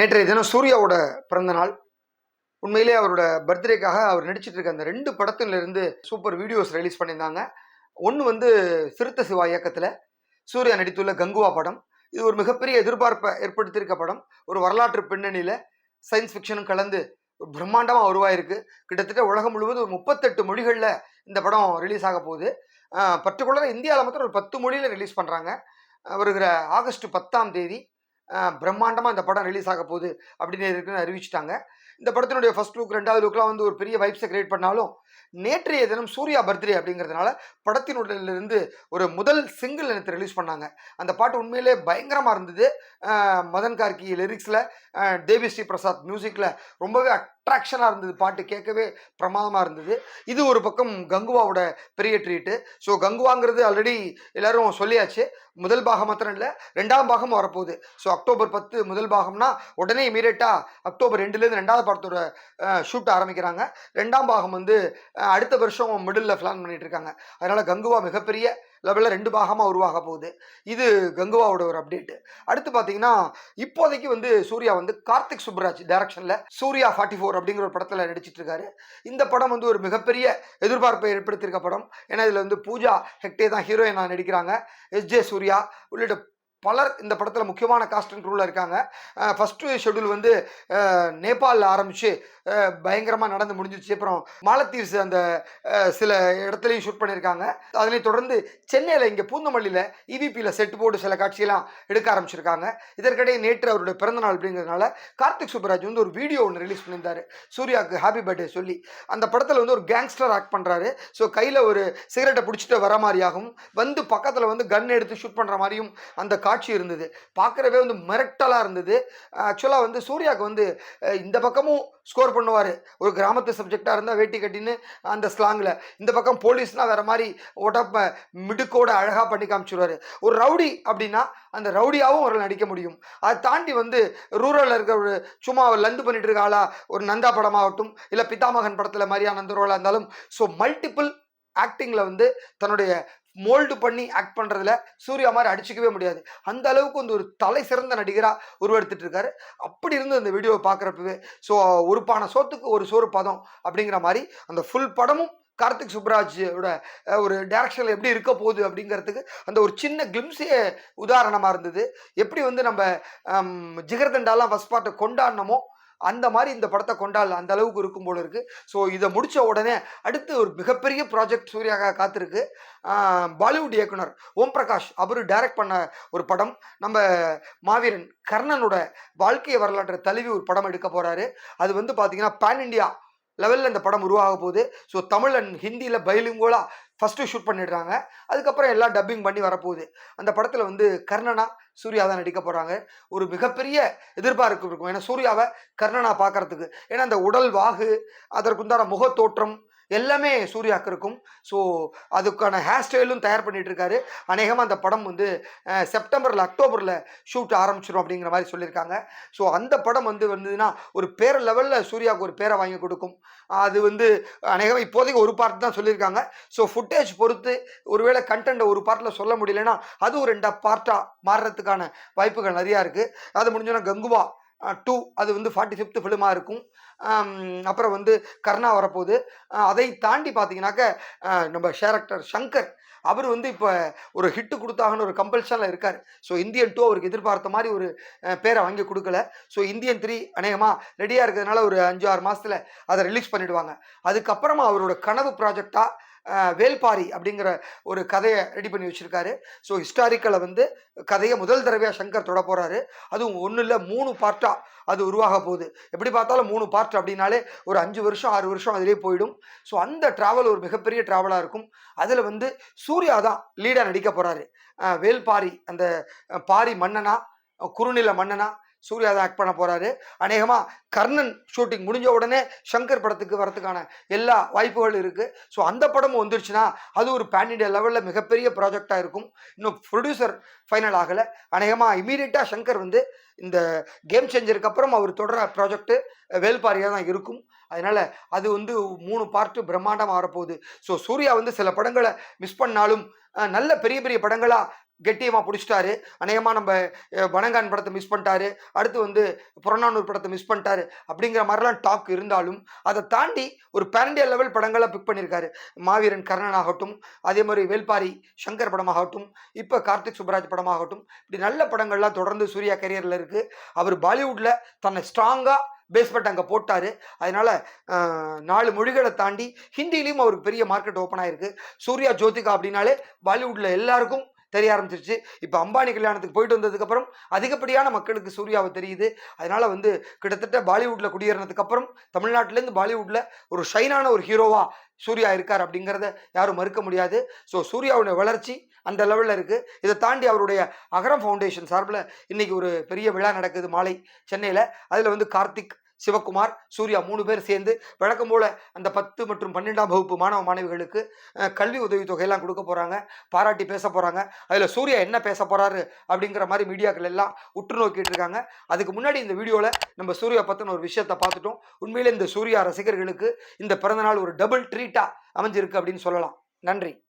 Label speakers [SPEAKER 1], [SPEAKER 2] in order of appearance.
[SPEAKER 1] நேற்றைய தினம் சூர்யாவோட பிறந்த நாள். உண்மையிலே அவரோட பர்த்டேக்காக அவர் நடிச்சிட்டு இருக்க அந்த ரெண்டு படத்துலேருந்து சூப்பர் வீடியோஸ் ரிலீஸ் பண்ணியிருந்தாங்க. ஒன்று வந்து சிறுத்த சிவா இயக்கத்தில் சூர்யா நடித்துள்ள கங்குவா படம். இது ஒரு மிகப்பெரிய எதிர்பார்ப்பை ஏற்படுத்தியிருக்க படம். ஒரு வரலாற்று பின்னணியில் சயின்ஸ் ஃபிக்ஷனும் கலந்து ஒரு பிரம்மாண்டமாக உருவாயிருக்கு. கிட்டத்தட்ட உலகம் முழுவதும் ஒரு முப்பத்தெட்டு மொழிகளில் இந்த படம் ரிலீஸ் ஆக போகுது. பர்டிகுலராக இந்தியாவில் மட்டும் ஒரு பத்து மொழியில் ரிலீஸ் பண்ணுறாங்க வருகிற ஆகஸ்ட் பத்தாம் தேதி பிரம்மாண்டமாக இந்த படம் ரிலீஸ் ஆக போகுது அப்படின்னு இருக்குன்னு அறிவிச்சிட்டாங்க. இந்த படத்தினுடைய ஃபர்ஸ்ட் லுக் ரெண்டாவது லுக்லாம் வந்து ஒரு பெரிய வைப்ஸை கிரியேட் பண்ணாலும் நேற்றைய தினம் சூர்யா பர்த்டே அப்படிங்கிறதுனால படத்தினுடையிலிருந்து ஒரு முதல் சிங்கிள் எனக்கு ரிலீஸ் பண்ணாங்க. அந்த பாட்டு உண்மையிலே பயங்கரமாக இருந்தது. மதன் கார்கி லிரிக்ஸில் தேவி ஸ்ரீ பிரசாத் மியூசிக்கில் ரொம்பவே அட்ராக்ஷனாக இருந்தது. பாட்டு கேட்கவே பிரமாதமாக இருந்தது. இது ஒரு பக்கம் கங்குவாவோட பெரிய ட்ரீட்டு ஸோ கங்குவாங்கிறது ஆல்ரெடி எல்லாரும் சொல்லியாச்சு. முதல் பாகம் மாத்திரம் இல்லை ரெண்டாம் பாகம் வரப்போகுது. ஸோ அக்டோபர் பத்து முதல் பாகம்னா உடனே இமீடியட்டாக அக்டோபர் ரெண்டுலேருந்து ரெண்டாவது படத்தோட ஷூட் ஆரம்பிக்கிறாங்க. ரெண்டாம் பாகம் வந்து அடுத்த வருஷம் மிடில் பிளான் பண்ணிட்டு இருக்காங்க அதனால கங்குவா மிகப்பெரிய லெவலில் ரெண்டு பாகமாக உருவாக போகுது. இது கங்குவாவோட ஒரு அப்டேட்டு அடுத்து பார்த்தீங்கன்னா இப்போதைக்கு வந்து சூர்யா வந்து கார்த்திக் சுப்ராஜ் டைரக்ஷனில் சூர்யா ஃபார்ட்டி ஃபோர் அப்படிங்கிற ஒரு படத்தில் நடிச்சிட்டு இருக்காரு இந்த படம் வந்து ஒரு மிகப்பெரிய எதிர்பார்ப்பை ஏற்படுத்தியிருக்க படம். ஏன்னா இதில் வந்து பூஜா ஹெக்டே தான் ஹீரோயினாக நடிக்கிறாங்க. எஸ். ஜே. சூர்யா உள்ளிட்ட பலர் இந்த படத்தில் முக்கியமான காஸ்ட் அண்ட் க்ரூவில் இருக்காங்க. ஃபஸ்ட்டு ஷெடியூல் வந்து நேபாளில் ஆரம்பித்து பயங்கரமாக நடந்து முடிஞ்சிச்சு அப்புறம் மாலத்தீவ்ஸ் அந்த சில இடத்துலையும் ஷூட் பண்ணியிருக்காங்க அதனை தொடர்ந்து சென்னையில் இங்கே பூந்தமல்லியில் இவிபியில் செட் போர்டு சில காட்சியெல்லாம் எடுக்க ஆரம்பிச்சிருக்காங்க. இதற்கிடையே நேற்று அவருடைய பிறந்தநாள் அப்படிங்கிறதுனால கார்த்திக் சுப்ராஜ் வந்து ஒரு வீடியோ ஒன்று ரிலீஸ் பண்ணியிருந்தாரு. சூர்யாவுக்கு ஹாப்பி பர்த்டே சொல்லி. அந்த படத்தில் வந்து ஒரு கேங்ஸ்டர் ஆக்ட் பண்ணுறாரு ஸோ கையில் ஒரு சிகரெட்டை பிடிச்சிட்டு வர மாதிரியாகவும் வந்து பக்கத்தில் வந்து கன் எடுத்து ஷூட் பண்ணுற மாதிரியும் அந்த காட்சி இருந்தது. பார்க்குறவே வந்து மிரட்டலாக இருந்தது. ஆக்சுவலாக வந்து சூர்யாவுக்கு வந்து இந்த பக்கமும் ஸ்கோர் பண்ணுவார். ஒரு கிராமத்து சப்ஜெக்டாக இருந்தால் வேட்டி கட்டின்னு அந்த ஸ்லாங்கில் இந்த பக்கம் போலீஸ்னால் வேறு மாதிரி உடம்ப மிடுக்கோட அழகாக பண்ணி காமிச்சிடுவார் ஒரு ரவுடி அப்படின்னா அந்த ரவுடியாகவும் அவர்கள் நடிக்க முடியும். அதை தாண்டி வந்து ரூரலில் இருக்கிற ஒரு சும்மா லந்து பண்ணிட்டு இருக்க ஆளா ஒரு நந்தா படமாகட்டும் இல்லை பிதாமகன் படத்தில் மாதிரியான அந்த ரோலாக இருந்தாலும் ஸோ மல்டிபிள் ஆக்டிங்கில் வந்து தன்னுடைய மோல்டு பண்ணி ஆக்ட் பண்ணுறதுல சூர்யா மாதிரி அடிச்சுக்கவே முடியாது. அந்த அளவுக்கு வந்து ஒரு தலை சிறந்த நடிகராக உருவெடுத்துட்டு இருக்காரு அப்படி இருந்து அந்த வீடியோவை பார்க்குறப்பவே ஸோ ஒரு பானை சோத்துக்கு ஒரு சோறு பதம் அப்படிங்கிற மாதிரி அந்த ஃபுல் படமும் கார்த்திக் சுப்ராஜோட ஒரு டேரக்ஷனில் எப்படி இருக்க போகுது அப்படிங்கிறதுக்கு அந்த ஒரு சின்ன கிளிம்ஸே உதாரணமாக இருந்தது. எப்படி வந்து நம்ம ஜிகர்தண்டாலாம் ஃபஸ்ட் பார்ட்டை கொண்டாடினமோ அந்த மாதிரி இந்த படத்தை கொண்டாடல. அந்த அளவுக்கு இருக்கும் போல இருக்கு. ஸோ இதை முடிச்ச உடனே அடுத்து ஒரு மிகப்பெரிய ப்ராஜெக்ட் சூர்யாக காத்திருக்கு. பாலிவுட் இயக்குனர் ஓம் பிரகாஷ் அவர் டைரக்ட் பண்ண ஒரு படம். நம்ம மாவீரன் கர்ணனோட வாழ்க்கை வரலாற்றை தழுவி ஒரு படம் எடுக்க போறாரு. அது வந்து பார்த்தீங்கன்னா பேன் இண்டியா லெவலில் இந்த படம் உருவாக போகுது. ஸோ தமிழ் அண்ட் ஹிந்தியில் பைலிங்கோலா ஃபஸ்ட்டு ஷூட் பண்ணிடுறாங்க. அதுக்கப்புறம் எல்லாம் டப்பிங் பண்ணி வரப்போகுது. அந்த படத்தில் வந்து கர்ணனா சூர்யா தான் நடிக்க போகிறாங்க ஒரு மிகப்பெரிய எதிர்பார்ப்பு இருக்கும். ஏன்னா சூர்யாவை கர்ணனா பார்க்கறதுக்கு. ஏன்னா அந்த உடல் வாகு அதற்குண்டான முகத்தோற்றம் எல்லாமே சூர்யாவுக்கு இருக்கும் ஸோ அதுக்கான ஹேர் ஸ்டைலும் தயார் பண்ணிட்டு இருக்காரு. அநேகமாக அந்த படம் வந்து செப்டம்பரில் அக்டோபரில் ஷூட் ஆரம்பிச்சிடும் அப்படிங்கிற மாதிரி சொல்லியிருக்காங்க. ஸோ அந்த படம் வந்து வந்ததுன்னா ஒரு பேர லெவலில் சூர்யாவுக்கு ஒரு பேரை வாங்கி கொடுக்கும். அது வந்து அநேகமாக இப்போதைக்கு ஒரு பார்ட் தான் சொல்லியிருக்காங்க. ஸோ ஃபுட்டேஜ் பொறுத்து ஒருவேளை கண்டென்ட்டை ஒரு பார்ட்டில் சொல்ல முடியலன்னா அது ஒரு ரெண்டா பார்ட்டாக மாறுறதுக்கான வாய்ப்புகள் நிறையா இருக்குது அது முடிஞ்சோன்னா கங்குவா டூ அது வந்து ஃபார்ட்டி ஃபிஃப்த் ஃபிலிமாக இருக்கும். அப்புறம் வந்து கர்ணா வரப்போகுது. அதை தாண்டி பார்த்தீங்கன்னாக்க நம்ம ஷேரக்டர் சங்கர் அவர் வந்து இப்போ ஒரு ஹிட்டு கொடுத்தாங்கன்னு ஒரு கம்பல்ஷனில் இருக்கார். ஸோ இந்தியன் டூ அவருக்கு எதிர்பார்த்த மாதிரி ஒரு பேரை வாங்கி கொடுக்கல. ஸோ இந்தியன் த்ரீ அநேகமாக ரெடியாக இருக்கிறதுனால ஒரு அஞ்சு ஆறு மாதத்தில் அதை ரிலீஸ் பண்ணிவிடுவாங்க அதுக்கப்புறமா அவரோட கனவு ப்ராஜெக்டாக வேல்பாரி அப்படிங்கிற ஒரு கதையை ரெடி பண்ணி வச்சுருக்காரு. ஸோ ஹிஸ்டாரிக்கலை வந்து கதையை முதல் தடவையாக சங்கர் தொட போகிறாரு அதுவும் ஒன்றும் இல்லை மூணு பார்ட்டாக அது உருவாக போகுது. எப்படி பார்த்தாலும் மூணு பார்ட் அப்படின்னாலே ஒரு அஞ்சு வருஷம் ஆறு வருஷம் அதிலே போயிடும். ஸோ அந்த ட்ராவல் ஒரு மிகப்பெரிய ட்ராவலாக இருக்கும். அதில் வந்து சூர்யா தான் லீடாக நடிக்க போகிறாரு வேல்பாரி அந்த பாரி மன்னனா குறுநில மன்னனா சூர்யா தான் ஆக்ட் பண்ண போகிறாரு அநேகமாக கர்ணன் ஷூட்டிங் முடிஞ்ச உடனே சங்கர் படத்துக்கு வரதுக்கான எல்லா வாய்ப்புகள் இருக்குது ஸோ அந்த படமும் வந்துருச்சுன்னா அது ஒரு பேன் இண்டியா லெவலில் மிகப்பெரிய ப்ராஜெக்டாக இருக்கும். இன்னும் ப்ரொடியூசர் ஃபைனல் ஆகலை. அநேகமாக இமீடியட்டாக சங்கர் வந்து இந்த கேம் சேஞ்சருக்கு அப்புறம் அவர் தொடர ப்ராஜெக்ட்டு வேல்பாரியாக தான் இருக்கும். அதனால் அது வந்து மூணு பார்ட்டு பிரம்மாண்டமாக வரப்போகுது. ஸோ சூர்யா வந்து சில படங்களை மிஸ் பண்ணாலும் நல்ல பெரிய பெரிய படங்களாக கெட்டியமாக பிடிச்சிட்டாரு. அநேகமாக நம்ம பனங்கான் படத்தை மிஸ் பண்ணிட்டாரு. அடுத்து வந்து புறநானூர் படத்தை மிஸ் பண்ணிட்டாரு. அப்படிங்கிற மாதிரிலாம் டாக் இருந்தாலும் அதை தாண்டி ஒரு பேரண்டிய லெவல் படங்களை பிக் பண்ணியிருக்காரு. மாவீரன் கர்ணன் ஆகட்டும் அதே மாதிரி வேல்பாரி சங்கர் படமாகட்டும் இப்போ கார்த்திக் சுப்ராஜ் படமாகட்டும் இப்படி நல்ல படங்கள்லாம் தொடர்ந்து சூர்யா கரியரில் இருக்குது அவர் பாலிவுட்டில் தன்னை ஸ்ட்ராங்காக பேஸ்மெண்ட் அங்கே போட்டார். அதனால் நாலு மொழிகளை தாண்டி ஹிந்திலையும் அவருக்கு பெரிய மார்க்கெட் ஓப்பன் ஆகிருக்கு சூர்யா ஜோதிகா அப்படின்னாலே பாலிவுட்டில் எல்லாருக்கும் தெரிய ஆரம்பிச்சிருச்சு. இப்போ அம்பானி கல்யாணத்துக்கு போயிட்டு வந்ததுக்கப்புறம் அதிகப்படியான மக்களுக்கு சூர்யாவை தெரியுது. அதனால் வந்து கிட்டத்தட்ட பாலிவுட்டில் குடியேறினதுக்கு அப்புறம் தமிழ்நாட்டிலேருந்து பாலிவுட்டில் ஒரு ஷைனான ஒரு ஹீரோவாக சூர்யா இருக்கார் அப்படிங்கிறத யாரும் மறுக்க முடியாது. ஸோ சூர்யாவுடைய வளர்ச்சி அந்த லெவலில் இருக்குது இதை தாண்டி அவருடைய அகரம் ஃபவுண்டேஷன் சார்பில் இன்றைக்கி ஒரு பெரிய விழா நடக்குது மாலை சென்னையில். அதில் வந்து கார்த்திக் சிவகுமார் சூர்யா மூணு பேர் சேர்ந்து வழக்கம் போல் அந்த பத்து மற்றும் பன்னெண்டாம் வகுப்பு மாணவ மாணவிகளுக்கு கல்வி கல்வி உதவித்தொகையெல்லாம் கொடுக்க போகிறாங்க பாராட்டி பேச போகிறாங்க அதில் சூர்யா என்ன பேச போகிறாரு அப்படிங்கிற மாதிரி மீடியாக்கள் எல்லாம் உற்று நோக்கிட்டு இருக்காங்க. அதுக்கு முன்னாடி இந்த வீடியோவில் நம்ம சூர்யா பற்றின ஒரு விஷயத்தை பார்த்துட்டோம். உண்மையிலே இந்த சூர்யா ரசிகர்களுக்கு இந்த பிறந்தநாள் ஒரு டபுள் ட்ரீட்டாக அமைஞ்சிருக்கு அப்படின்னு சொல்லலாம். நன்றி.